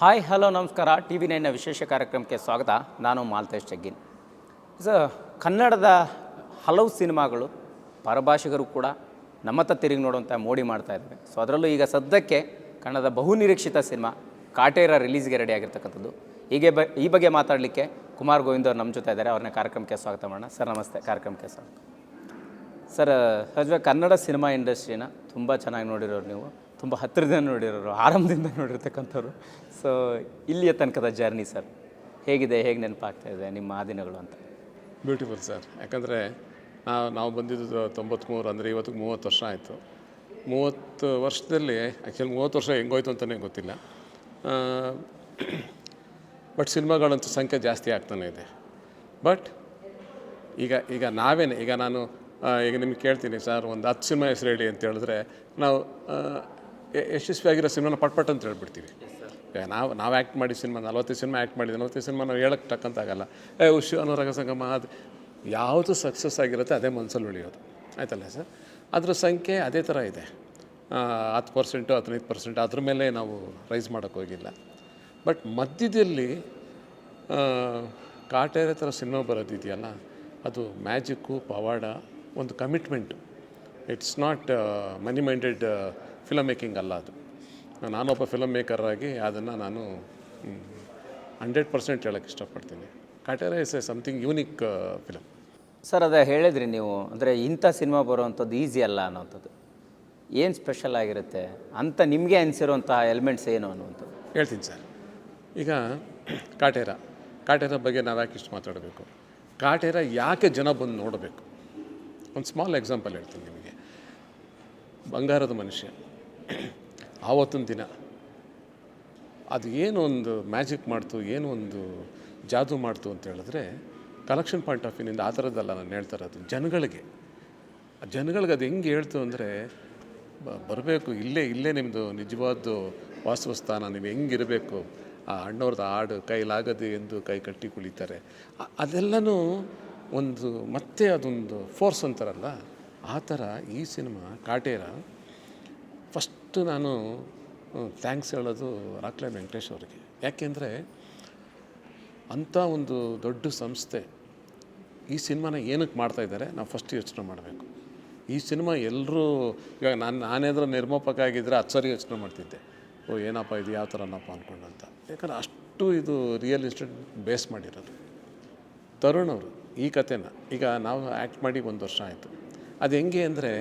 Hi hello ನಮಸ್ಕಾರ. T V ನೈನ್ನ ವಿಶೇಷ ಕಾರ್ಯಕ್ರಮಕ್ಕೆ ಸ್ವಾಗತ. ನಾನು ಮಾಲ್ತೇಶ್ ಜಗ್ಗಿನ್. ಸೊ ಕನ್ನಡದ ಹಲವು ಸಿನಿಮಾಗಳು ಪರಭಾಷಿಗರು ಕೂಡ ನಮ್ಮತ್ತ ತಿರುಗಿ ನೋಡುವಂಥ ಮೋಡಿ ಮಾಡ್ತಾ ಇದ್ದಾರೆ ಸೊ ಅದರಲ್ಲೂ ಈಗ ಸದ್ಯಕ್ಕೆ ಕನ್ನಡದ ಬಹುನಿರೀಕ್ಷಿತ ಸಿನಿಮಾ ಕಾಟೇರ ರಿಲೀಸ್ಗೆ ರೆಡಿ ಆಗಿರ್ತಕ್ಕಂಥದ್ದು. ಹೀಗೆ ಬ, ಈ ಬಗ್ಗೆ ಮಾತಾಡಲಿಕ್ಕೆ ಕುಮಾರ್ ಗೋವಿಂದ್ ಅವರು ನಮ್ಮ ಜೊತೆ ಇದ್ದಾರೆ. ಅವ್ರನ್ನ ಕಾರ್ಯಕ್ರಮಕ್ಕೆ ಸ್ವಾಗತ ಮಾಡೋಣ. ಸರ್, ನಮಸ್ತೆ. ಕಾರ್ಯಕ್ರಮಕ್ಕೆ ಸ್ವಾಗತ. ಸರ್ ಸಹಜವಾಗಿ ಕನ್ನಡ ಸಿನಿಮಾ ಇಂಡಸ್ಟ್ರಿನ ತುಂಬ ಚೆನ್ನಾಗಿ ನೋಡಿರೋರು ನೀವು. ತುಂಬ ಹತ್ತಿರದಿಂದ ನೋಡಿರೋರು, ಆರಂಭದಿಂದ ನೋಡಿರ್ತಕ್ಕಂಥವ್ರು. ಸೊ ಇಲ್ಲಿಯ ತನಕದ ಜರ್ನಿ ಸರ್ ಹೇಗಿದೆ, ಹೇಗೆ ನೆನಪಾಗ್ತಾ ಇದೆ ನಿಮ್ಮ ಆ ದಿನಗಳು ಅಂತ? ಬ್ಯೂಟಿಫುಲ್ ಸರ್ ಯಾಕಂದರೆ ನಾವು ನಾವು ಬಂದಿದ್ದು ತೊಂಬತ್ತ್ಮೂರು ಅಂದರೆ ಇವತ್ತಿಗೆ ಮೂವತ್ತು ವರ್ಷ ಆಯಿತು. ಮೂವತ್ತು ವರ್ಷದಲ್ಲಿ ಆ್ಯಕ್ಚುಲಿ ಮೂವತ್ತು ವರ್ಷ ಹೆಂಗೋಯ್ತು ಅಂತಲೇ ಗೊತ್ತಿಲ್ಲ. ಬಟ್ ಸಿನಿಮಾಗಳಂತೂ ಸಂಖ್ಯೆ ಜಾಸ್ತಿ ಆಗ್ತಾನೆ ಇದೆ. ಬಟ್ ಈಗ ಈಗ ನಾವೇನೆ, ಈಗ ನಾನು ಈಗ ನಿಮ್ಗೆ ಕೇಳ್ತೀನಿ ಸರ್ ಒಂದು ಹತ್ತು ಸಿನಿಮಾ ಹೆಸರು ಹೇಳಿ ಅಂತ ಹೇಳಿದ್ರೆ ನಾವು ಯಶಸ್ವಿಯಾಗಿರೋ ಸಿನಿಮಾನ ಪಟ್ ಪಟ್ ಅಂತ ಹೇಳ್ಬಿಡ್ತೀವಿ. ನಾವು ನಾವು ಆ್ಯಕ್ಟ್ ಮಾಡಿ ಸಿನಿಮಾ, ನಲವತ್ತೈದು ಸಿನಿಮಾ ಆ್ಯಕ್ಟ್ ಮಾಡಿದ್ವಿ. ನಲವತ್ತೈದು ಸಿನಿಮಾ ನಾವು ಹೇಳಕ್ಕೆ ಟಕ್ಕಂತಾಗಲ್ಲ ಏ, ಉಷು, ಅನುರಾಗ ಸಂಗಮ, ಅದು ಯಾವುದು ಸಕ್ಸಸ್ ಆಗಿರುತ್ತೆ ಅದೇ ಮನಸ್ಸಲ್ಲಿ ಉಳಿಯೋದು. ಆಯ್ತಲ್ಲ ಸರ್? ಅದರ ಸಂಖ್ಯೆ ಅದೇ ಥರ ಇದೆ. ಹತ್ತು ಪರ್ಸೆಂಟು ಹದಿನೈದು ಪರ್ಸೆಂಟ್ ಅದ್ರ ಮೇಲೆ ನಾವು ರೈಸ್ ಮಾಡೋಕ್ಕೆ ಹೋಗಿಲ್ಲ. ಬಟ್ ಮಧ್ಯದಲ್ಲಿ ಕಾಟೇರೆ ಥರ ಸಿನಿಮಾ ಬರೋದಿದೆಯಲ್ಲ, ಅದು ಮ್ಯಾಜಿಕ್ಕು ಪವಾಡ, ಒಂದು commitment it's not money minded film making ಅಲ್ಲ ಅದು. ನಾನೊಬ್ಬ ಫಿಲಮ್ ಮೇಕರ್ ಆಗಿ ಅದನ್ನು ನಾನು ಹಂಡ್ರೆಡ್ ಪರ್ಸೆಂಟ್ ಹೇಳೋಕ್ಕೆ ಇಷ್ಟಪಡ್ತೀನಿ. Kaatera is a something unique film sir ಅದೇ ಹೇಳಿದ್ರಿ ನೀವು ಅಂದರೆ ಇಂಥ ಸಿನಿಮಾ ಬರುವಂಥದ್ದು ಈಸಿ ಅಲ್ಲ ಅನ್ನೋಂಥದ್ದು ಏನು ಸ್ಪೆಷಲ್ ಆಗಿರುತ್ತೆ? ಅಂತ ನಿಮಗೆ ಅನಿಸಿರುವಂತಹ ಎಲಿಮೆಂಟ್ಸ್ ಏನು ಅನ್ನುವಂಥದ್ದು? ಹೇಳ್ತೀನಿ ಸರ್. ಈಗ ಕಾಟೇರ ಕಾಟೇರ ಬಗ್ಗೆ ನಾವು ಯಾಕೆ ಇಷ್ಟು ಮಾತಾಡಬೇಕು? ಕಾಟೇರ ಯಾಕೆ ಜನ ಬಂದು ನೋಡಬೇಕು? ಒಂದು ಸ್ಮಾಲ್ ಎಕ್ಸಾಂಪಲ್ ಹೇಳ್ತೀನಿ ನಿಮಗೆ. ಬಂಗಾರದ ಮನುಷ್ಯ. ಆವತ್ತಿನ ದಿನ. ಅದು ಏನು ಒಂದು ಮ್ಯಾಜಿಕ್ ಮಾಡ್ತು, ಏನು ಒಂದು ಜಾದು ಮಾಡ್ತು ಅಂತ ಹೇಳಿದ್ರೆ ಕಲೆಕ್ಷನ್ ಪಾಯಿಂಟ್ ಆಫ್ ವ್ಯೂನಿಂದ ಆ ಥರದ್ದಲ್ಲ ನಾನು ಹೇಳ್ತಾ ಇರೋದು. ಜನಗಳಿಗೆ ಜನಗಳಿಗೆ ಅದು ಹೆಂಗೆ ಹೇಳ್ತು ಅಂದರೆ ಬರಬೇಕು, ಇಲ್ಲೇ ಇಲ್ಲೇ ನಿಮ್ಮದು ನಿಜವಾದ್ದು ವಾಸಸ್ಥಾನ ನೀವು ಹೆಂಗಿರಬೇಕು, ಆ ಅಣ್ಣವ್ರದ್ದು ಹಾಡು ಕೈಲಾಗದೆ ಎಂದು ಕೈ ಕಟ್ಟಿ ಕುಳಿತಾರೆ. ಅದೆಲ್ಲನೂ ಒಂದು ಮತ್ತೆ ಅದೊಂದು ಫೋರ್ಸ್ ಅಂತಾರಲ್ಲ, ಆ ಥರ ಈ ಸಿನಿಮಾ, ಕಾಟೇರ ಫಸ್ಟು ನಾನು ಥ್ಯಾಂಕ್ಸ್ ಹೇಳೋದು ರಾಕ್ಲೆ ವೆಂಕಟೇಶ್ ಅವರಿಗೆ. ಯಾಕೆಂದರೆ ಅಂಥ ಒಂದು ದೊಡ್ಡ ಸಂಸ್ಥೆ ಈ ಸಿನಿಮಾನ ಏನಕ್ಕೆ ಮಾಡ್ತಾ ಇದ್ದಾರೆ, ನಾವು ಫಸ್ಟ್ ಯೋಚನೆ ಮಾಡಬೇಕು. ಈ ಸಿನಿಮಾ ಎಲ್ಲರೂ, ಇವಾಗ ನಾನು, ನಾನೇನಾದ್ರೂ ನಿರ್ಮಾಪಕ ಆಗಿದ್ದರೆ ಅದು ಸರಿ ಯೋಚನೆ ಮಾಡ್ತಿದ್ದೆ. ಓ, ಏನಪ್ಪ ಇದು ಯಾವ ಥರನಪ್ಪ ಅಂದ್ಕೊಂಡು ಅಂತ. ಯಾಕಂದ್ರೆ ಅಷ್ಟು ಇದು ರಿಯಲ್ ಇನ್ಸ್ಟೆಂಟ್ ಬೇಸ್ ಮಾಡಿರೋದು. ತರುಣ್ ಅವರು, ಈ ಕಥೆನ. ಈಗ ನಾವು ಆ್ಯಕ್ಟ್ ಮಾಡಿ ಒಂದು ವರ್ಷ ಆಯಿತು. ಅದು ಹೆಂಗೆ ಅಂದರೆ,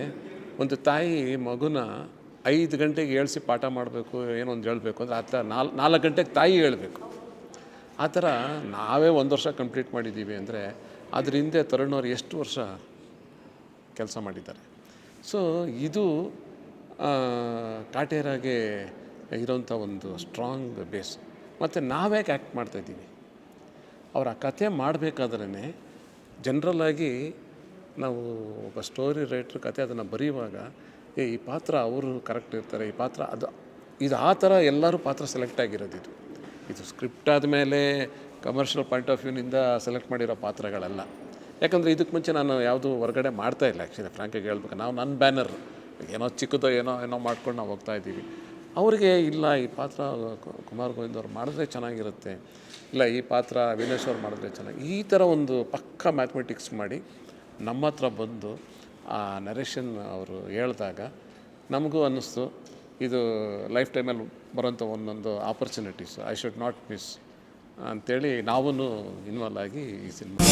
ಒಂದು ತಾಯಿ ಮಗುನ ಐದು ಗಂಟೆಗೆ ಏಳಿಸಿ ಪಾಠ ಮಾಡಬೇಕು, ಏನೋ ಒಂದು ಹೇಳಬೇಕು ಅಂದರೆ ಆ ಥರ ನಾಲ್ಕು ನಾಲ್ಕು ಗಂಟೆಗೆ ತಾಯಿ ಹೇಳಬೇಕು. ಆ ಥರ ನಾವೇ ಒಂದು ವರ್ಷ ಕಂಪ್ಲೀಟ್ ಮಾಡಿದ್ದೀವಿ ಅಂದರೆ ಅದ್ರ ಹಿಂದೆ ತರುಣವ್ರು ಎಷ್ಟು ವರ್ಷ ಕೆಲಸ ಮಾಡಿದ್ದಾರೆ. ಸೊ ಇದು ಕಾಟೇರಾಗೆ ಇರೋಂಥ ಒಂದು ಸ್ಟ್ರಾಂಗ್ ಬೇಸ್ ಮತ್ತು ನಾವೇ ಆ್ಯಕ್ಟ್ ಮಾಡ್ತಾಯಿದ್ದೀವಿ ಅವರ ಕತೆ ಮಾಡಬೇಕಾದ್ರೇ ಜನ್ರಲ್ಲಾಗಿ ನಾವು ಒಬ್ಬ ಸ್ಟೋರಿ ರೈಟ್ರ್ ಕತೆ ಅದನ್ನು ಬರೆಯುವಾಗ ಏ, ಈ ಪಾತ್ರ ಅವರು ಕರೆಕ್ಟ್ ಇರ್ತಾರೆ, ಈ ಪಾತ್ರ ಅದು, ಇದು ಆ ಥರ ಎಲ್ಲರೂ ಪಾತ್ರ ಸೆಲೆಕ್ಟ್ ಆಗಿರೋದು ಇದು. ಇದು ಸ್ಕ್ರಿಪ್ಟ್ ಆದಮೇಲೆ ಕಮರ್ಷಿಯಲ್ ಪಾಯಿಂಟ್ ಆಫ್ ವ್ಯೂನಿಂದ ಸೆಲೆಕ್ಟ್ ಮಾಡಿರೋ ಪಾತ್ರಗಳಲ್ಲ. ಯಾಕಂದರೆ ಇದಕ್ಕೆ ಮುಂಚೆ ನಾನು ಯಾವುದು ಹೊರಗಡೆ ಮಾಡ್ತಾ ಇಲ್ಲ ಆ್ಯಕ್ಚುಲಿ ಫ್ರಾಂಕಾಗಿ ಹೇಳ್ಬೇಕು, ನಾವು ನನ್ನ ಬ್ಯಾನರ್ ಏನೋ ಚಿಕ್ಕದೋ ಏನೋ ಏನೋ ಮಾಡ್ಕೊಂಡು ನಾವು ಹೋಗ್ತಾ ಇದ್ದೀವಿ. ಅವರಿಗೆ ಇಲ್ಲ, ಈ ಪಾತ್ರ ಕುಮಾರ್ ಗೋವಿಂದ್ ಅವ್ರು ಮಾಡಿದ್ರೆ ಚೆನ್ನಾಗಿರುತ್ತೆ, ಇಲ್ಲ ಈ ಪಾತ್ರ ವಿನೇಶ್ ಅವ್ರು ಮಾಡಿದ್ರೆ ಚೆನ್ನಾಗಿ, ಈ ಥರ ಒಂದು ಪಕ್ಕ ಮ್ಯಾಥಮೆಟಿಕ್ಸ್ ಮಾಡಿ ನಮ್ಮ ಹತ್ರ ಬಂದು ಆ ನರೇಶನ್ ಅವರು ಹೇಳಿದಾಗ, ನಮಗೂ ಅನ್ನಿಸ್ತು. ಇದು ಲೈಫ್ ಟೈಮಲ್ಲಿ ಬರೋಂಥ ಒಂದೊಂದು opportunities. I should not miss. ಅಂಥೇಳಿ ನಾವೂ ಇನ್ವಾಲ್ವ್ ಆಗಿ ಈ ಸಿನಿಮಾ